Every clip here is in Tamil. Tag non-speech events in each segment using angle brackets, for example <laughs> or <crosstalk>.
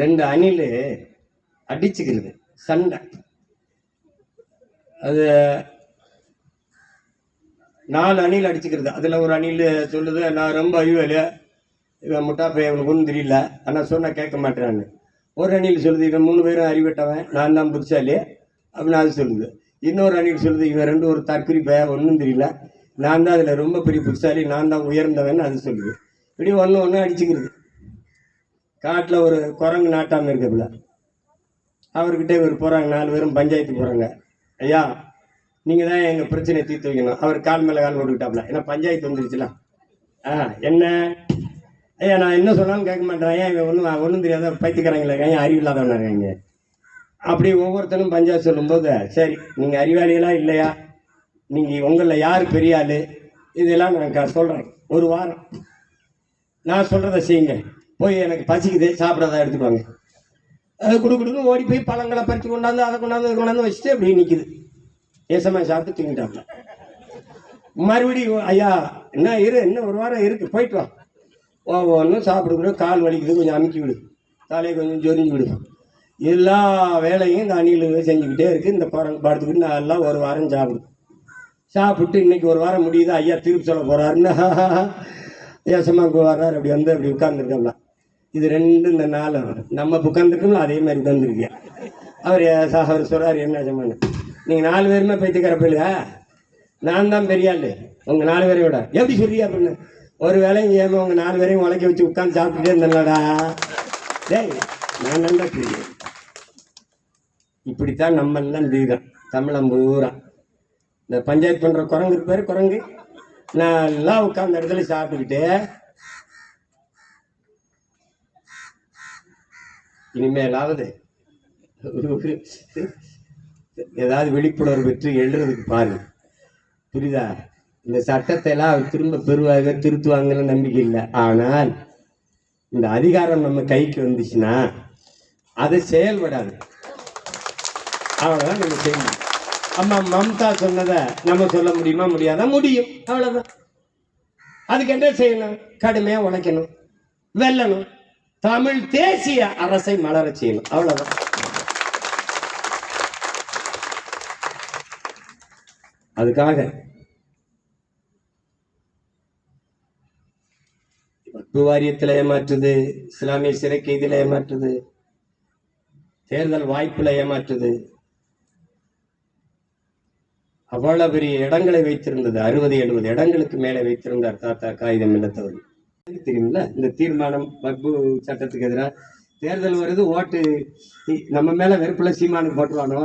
ரெண்டு அணில் அடிச்சுக்கிறது சண்டை. அது நாலு அணில் அடிச்சுக்கிறது. அதில் ஒரு அணில் சொல்லுது நான் ரொம்ப அறிவேலு இவன் முட்டா இவனுக்கு ஒன்றும் தெரியல. ஆனால் சொன்னால் கேட்க மாட்டேறான்னு. ஒரு அணில் சொல்லுது இவன் மூணு பேரும் அறிவிட்டவன் நான் தான் புத்திசாலி. அப்படின்னு அது சொல்லுது. இன்னொரு அணில் சொல்லுது இவன் ரெண்டு ஒரு தற்கொலை பையன் ஒன்றும் தெரியல. நான் தான் அதில் ரொம்ப பெரிய புத்திசாலி நான் தான் உயர்ந்தவன் அது சொல்லுது. இப்படி ஒன்று ஒன்று அடிச்சுக்கிறது. காட்டில் ஒரு குரங்கு நாட்டாமல் இருக்கிறதுல அவர்கிட்ட இவர் போகிறாங்க நாலு பேரும் பஞ்சாயத்து போகிறாங்க ஐயா நீங்கள் தான் எங்கள் பிரச்சனையை தீர்த்து வைக்கணும். அவர் கால் மேலே கால் போட்டுக்கிட்டாப்ல ஏன்னா பஞ்சாயத்து வந்துருச்சுல. ஆ என்ன? ஐயா நான் என்ன சொன்னாலும் கேட்க மாட்டேன். ஏன் இவன் ஒன்றும் ஒன்றும் தெரியாத பைத்துக்கிறாங்களே ஏன் அறிவு இல்லாதவனா இருக்காங்க அப்படி ஒவ்வொருத்தனும் பஞ்சாயத்து சொல்லும்போது சரி நீங்கள் அறிவாளிகளாக இல்லையா? நீங்கள் உங்களில் யார் பெரிய ஆள்? இதெல்லாம் நான் சொல்கிறேன் ஒரு வாரம். நான் சொல்கிறத செய்யுங்க. போய் எனக்கு பசிக்குது சாப்பிடாத எடுத்துட்டு வாங்க. அது குடு ஓடி போய் பழங்களை பறித்து கொண்டாந்து அதை கொண்டாந்து அதை கொண்டாந்து வச்சுட்டு அப்படியே நிற்கிது ஏசமா சாப்பிட்டு தூங்கிட்டாப்ல. மறுபடியும் ஐயா என்ன இரு இன்னும் ஒரு வாரம் இருக்கு போயிட்டு வா. ஒவ்வொன்றும் சாப்பிடுக்கிற கால் வலிக்குது கொஞ்சம் அமுக்கி விடு. தலையை கொஞ்சம் ஜொரிஞ்சு விடு. எல்லா வேலையும் இந்த அணில் செஞ்சுக்கிட்டே இருக்கு இந்த படம் படுத்துக்கிட்டு நான் எல்லாம் ஒரு வாரம் சாப்பிடும் சாப்பிட்டு இன்னைக்கு ஒரு வாரம் முடியுது ஐயா திருப்பி சொல்ல போறாருன்னு. <laughs> ஏசமா வர்றாரு அப்படி வந்து அப்படி உட்கார்ந்துருக்கலாம் இது ரெண்டு இந்த நாலு நம்ம உட்காந்துருக்கணும் அதே மாதிரி உட்காந்துருக்கியா அவர் அவர் சொல்கிறார் என்ன ஏசமான்னு நீங்கள் நாலு பேருமே பைத்தியக்கார போயில நான் தான் பெரிய ஆள். உங்கள் நாலு பேரையும் விட. எப்படி சொல்றியா அப்படின்னு ஒரு வேலையும் ஏமா உங்கள் நாலு பேரையும் உழைக்க வச்சு உட்காந்து சாப்பிட்டுட்டே இருந்தேன்லடா. டேய் நான் நல்லா பெரிய இப்படித்தான் நம்ம எல்லாம் தீரம் தமிழம் பூரா. இந்த பஞ்சாயத்து பண்ணுற குரங்கு பேர் குரங்கு. நல்லா உட்காந்த இடத்துல சாப்பிட்டுக்கிட்டு இனிமேலாவது ஏதாவது விழிப்புணர்வு பெற்று எழுறதுக்கு பாருங்க. புரியுதா? இந்த சட்டத்தை எல்லாம் அவர் திரும்ப பெறுவாங்க திருத்துவாங்கன்னு நம்பிக்கை இல்லை. ஆனால் இந்த அதிகாரம் நம்ம கைக்கு வந்துச்சுன்னா அது செயல்படாது. அவ்வளோதான் நம்ம செய்யணும். அம்மா மம்தா சொன்னதை நம்ம சொல்ல முடியுமா முடியாதா? முடியும். அவ்வளோதான் அதுக்கு என்ன செய்யணும்? கடுமையாக உழைக்கணும். வெல்லணும். தமிழ் தேசிய அரசை மலர செய்யணும் அவ்வளவுதான். அதுக்காக வக்பு வாரியத்தில் ஏமாற்றுது இஸ்லாமிய சிறை கைதியில் ஏமாற்றுது தேர்தல் வாய்ப்புல ஏமாற்றுது. அவ்வளவு பெரிய இடங்களை வைத்திருந்தது அறுபது எழுபது இடங்களுக்கு மேலே வைத்திருந்தார் தாத்தா காகிதம் இல்லத்தவர் தெரியுமில்ல இந்த தீர்மானம் வக்பு சட்டத்துக்கு எதிராக தேர்தல் வருது ஓட்டு நம்ம மேல வெறுப்புல சீமானுக்கு போட்டுவானோ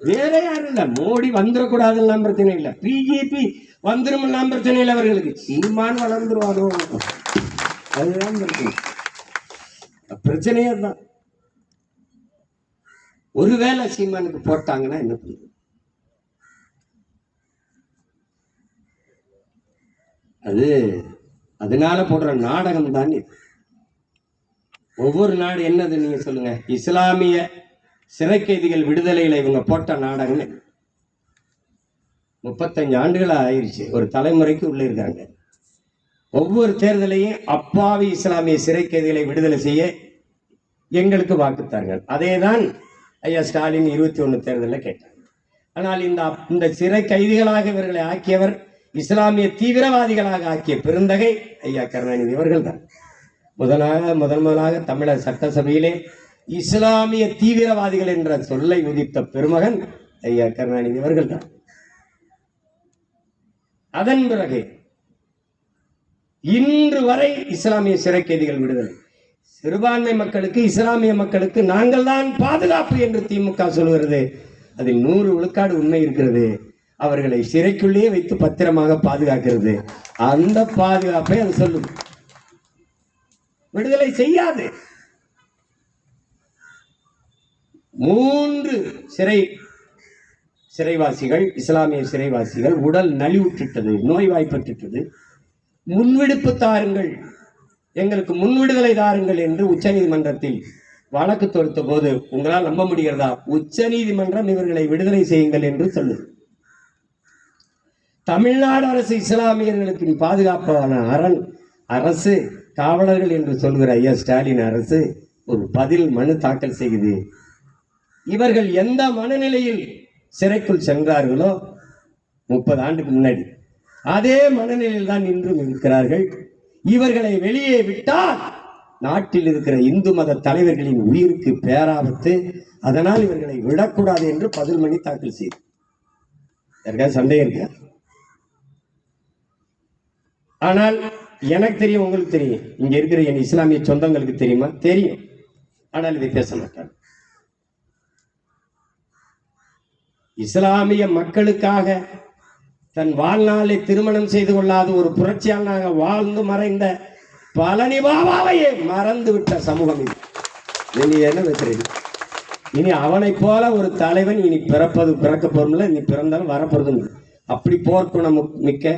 வேற யாரும் இல்ல. மோடி வந்துடக்கூடாதுலாம் பிரச்சனை இல்ல. பிஜேபி வந்துடும் பிரச்சனை இல்லை அவர்களுக்கு. சீமான் வளர்ந்துருவானோ? அதுதான் பிரச்சனை. பிரச்சனையே தான் ஒருவேளை சீமானுக்கு போட்டாங்கன்னா என்ன பண்ணுறது அது அதனால போடுற நாடகம் தான் இது. ஒவ்வொரு நாடு என்னது நீங்க சொல்லுங்க? இஸ்லாமிய சிறை கைதிகள் விடுதலையில இவங்க போட்ட நாடகம் முப்பத்தஞ்சு ஆண்டுகள் ஆயிடுச்சு ஒரு தலைமுறைக்கு உள்ள இருக்காங்க. ஒவ்வொரு தேர்தலையும் அப்பாவி இஸ்லாமிய சிறை கைதிகளை விடுதலை செய்ய எங்களுக்கு வாக்குத்தார்கள். அதேதான் ஐயா ஸ்டாலின் இருபத்தி ஒன்று தேர்தலில் கேட்டார். ஆனால் இந்த இந்த சிறை கைதிகளாக இவர்களை ஆக்கியவர் இஸ்லாமிய தீவிரவாதிகளாக ஆக்கிய பெருந்தகை ஐயா கருணாநிதி அவர்கள் தான் முதலாக முதன் முதலாக தமிழர் சட்டசபையிலே இஸ்லாமிய தீவிரவாதிகள் என்ற சொல்லை உதித்த பெருமகன் ஐயா கருணாநிதி அவர்கள் தான் அதன் பிறகு இன்று வரை இஸ்லாமிய சிறை கைதிகள் விடுதலை. சிறுபான்மை மக்களுக்கு இஸ்லாமிய மக்களுக்கு நாங்கள் தான் பாதுகாப்பு என்று திமுக சொல்கிறது. அதில் நூறு விழுக்காடு உண்மை இருக்கிறது. அவர்களை சிறைக்குள்ளேயே வைத்து பத்திரமாக பாதுகாக்கிறது. அந்த பாதுகாப்பை அது சொல்லும். விடுதலை செய்யாது. மூன்று சிறை சிறைவாசிகள் இஸ்லாமிய சிறைவாசிகள் உடல் நலிவுற்றிட்டது நோய்வாய்ப்பட்டுட்டது முன்விடுப்பு தாருங்கள். எங்களுக்கு முன்விடுதலை தாருங்கள் என்று உச்சநீதிமன்றத்தில் வழக்கு தொடுத்த போது உங்களால் நம்ப முடிகிறதா? உச்சநீதிமன்றம் இவர்களை விடுதலை செய்யுங்கள் என்று சொல்லுது. தமிழ்நாடு அரசு இஸ்லாமியர்களுக்கு பாதுகாப்பான அரண் அரசு காவலர்கள் என்று சொல்கிற ஐயா ஸ்டாலின் அரசு ஒரு பதில் மனு தாக்கல் செய்யுது. இவர்கள் எந்த மனநிலையில் சிறைக்குள் சென்றார்களோ முப்பது ஆண்டுக்கு முன்னாடி அதே மனநிலையில் தான் இன்றும் இருக்கிறார்கள். இவர்களை வெளியே விட்டால் நாட்டில் இருக்கிற இந்து மத தலைவர்களின் உயிருக்கு பேராபத்து அதனால் இவர்களை விடக்கூடாது என்று பதில் மணி தாக்கல் செய்து. யாருக்காவது சந்தேகம் இருக்கா? ஆனால் எனக்கு தெரியும் உங்களுக்கு தெரியும். இங்க இருக்கிற என் இஸ்லாமிய சொந்தங்களுக்கு தெரியுமா? தெரியும். ஆனால் இதை பேச மாட்டாங்க. இஸ்லாமிய மக்களுக்காக தன் வாழ்நாளை திருமணம் செய்து கொள்ளாத ஒரு புரட்சியாளனாக வாழ்ந்து மறைந்த பழனி பாபாவையே மறந்து விட்ட சமூகம் இது. இனி என்ன வைக்கிறது இனி அவனைப் போல ஒரு தலைவன் இனி பிறப்பது பிறக்க போறோம்ல இனி பிறந்தாலும் வரப்போறதும் இல்லை. அப்படி போர்க்குணம் மிக்க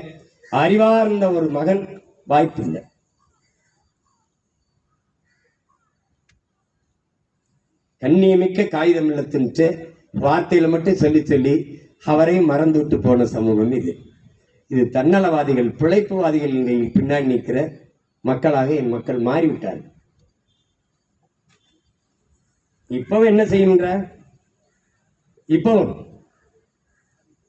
அறிவார்ந்த ஒரு மகன் வாய்ப்பு இல்லை கண்ணியமிக்க காகிதம் இல்லத்தின்ட்டு வார்த்தையில மட்டும் சொல்லி சொல்லி அவரையும் மறந்து விட்டு போன சமூகம் இது. இது தன்னலவாதிகள் பிழைப்புவாதிகள் பின்னாடி நிற்கிற மக்களாக என் மக்கள் மாறிவிட்டார்கள். இப்பவும் என்ன செய்கின்ற இப்போ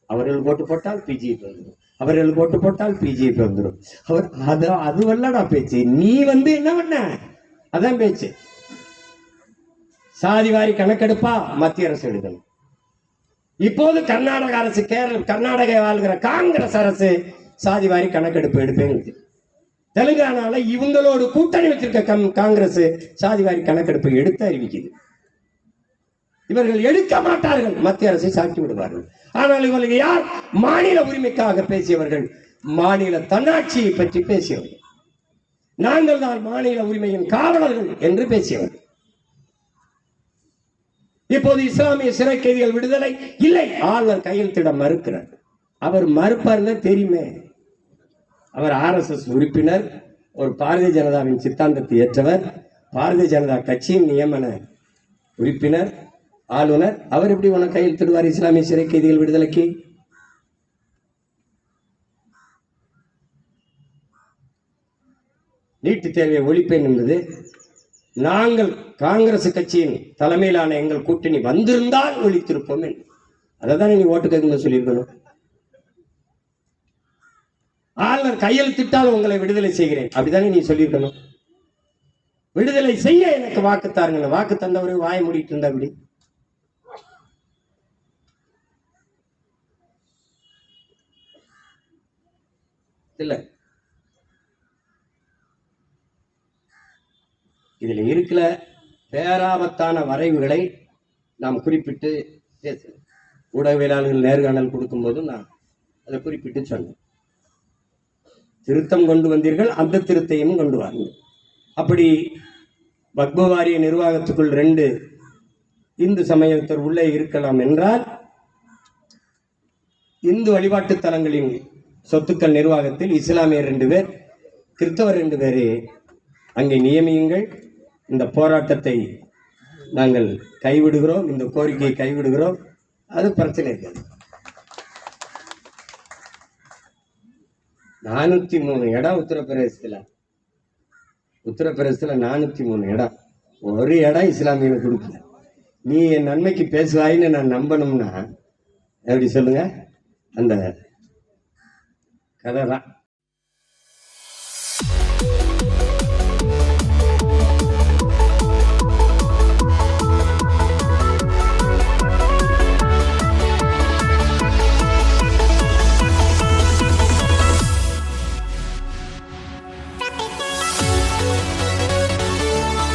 அவர்கள் ஓட்டு போட்டால் பிஜேபி வந்துடும். அவர்கள் ஓட்டு போட்டால் பிஜேபி வந்துடும் அவர் அது அதுவல்லடா பேச்சு. நீ வந்து என்ன பண்ண? அதான் பேச்சு. சாதிவாரி கணக்கெடுப்பா மத்திய அரசு எடுக்கணும். இப்போது கர்நாடக அரசு கேரள கர்நாடக வாழ்கிற காங்கிரஸ் அரசு சாதிவாரி கணக்கெடுப்பு எடுப்பேங்குது. தெலுங்கானால இவங்களோடு கூட்டணி வச்சிருக்க கம் காங்கிரஸ் சாதிவாரி கணக்கெடுப்பு எடுத்து அறிவிக்குது. இவர்கள் எடுக்க மாட்டார்கள். மத்திய அரசை சாட்டி விடுவார்கள் ஆனால் இவர்கள் யார்? மாநில உரிமைக்காக பேசியவர்கள். மாநில தன்னாட்சியை பற்றி பேசியவர்கள் நாங்கள் தான் மாநில உரிமையின் காவலர்கள் என்று பேசியவர்கள் இப்போது இஸ்லாமிய சிறை கைதிகள் விடுதலை இல்லை. ஆளுநர் கையெழுத்திட மறுக்கிறார். அவர் மறுப்பார்னு தெரியுமே. அவர் ஆர்எஸ்எஸ் உறுப்பினர் ஒரு பாரதிய ஜனதாவின் சித்தாந்தத்தை ஏற்றவர் பாரதிய ஜனதா கட்சியின் நியமன உறுப்பினர் ஆளுநர் அவர் எப்படி உனக்கு கையெழுத்திடுவார் இஸ்லாமிய சிறை கைதிகள் விடுதலைக்கு? நீட்டு தேவையை ஒழிப்பேன் என்பது நாங்கள் காங்கிரஸ் கட்சியின் தலைமையிலான எங்கள் கூட்டணி வந்திருந்தால் ஒழித்திருப்போம் அதைதான் அதை தானே நீ ஓட்டு கேட்கணும்னு சொல்லியிருக்கணும். ஆளுநர் கையெழுத்திட்டால் உங்களை விடுதலை செய்கிறேன். அப்படிதானே நீ சொல்லியிருக்கணும். விடுதலை செய்ய எனக்கு வாக்கு தாருங்க. வாக்கு தந்தவரை வாய மூடிட்டு இருந்தா அப்படி. இல்லை. இதில் இருக்கிற பேராபத்தான வரைவுகளை நாம் குறிப்பிட்டு பேசணும் ஊடகவியலாளர்கள் நேர்காணல் கொடுக்கும்போது நான் அதை குறிப்பிட்டு சொன்னேன். திருத்தம் கொண்டு வந்தீர்கள் அந்த திருத்தையும் கொண்டு வாருங்கள். அப்படி வக்பு வாரிய நிர்வாகத்துக்குள் ரெண்டு இந்து சமயத்தர் உள்ளே இருக்கலாம் என்றால் இந்து வழிபாட்டு தலங்களின் சொத்துக்கள் நிர்வாகத்தில் இஸ்லாமியர் ரெண்டு பேர் கிறிஸ்தவர் ரெண்டு பேர். அங்கே நியமியுங்கள். இந்த போராட்டத்தை நாங்கள் கைவிடுகிறோம். இந்த கோரிக்கையை கைவிடுகிறோம். அது பிரச்சனை இருக்காது நானூற்றி மூணு இடம் உத்தரப்பிரதேசத்தில். உத்தரப்பிரதேசத்தில் நானூற்றி மூணு இடம் ஒரு இடம் இஸ்லாமியனுக்கு கொடுக்கல. நீ என் நன்மைக்கு பேசுவாயின்னு நான் நம்பணும்னா எப்படி சொல்லுங்கள் அந்த கதை தான்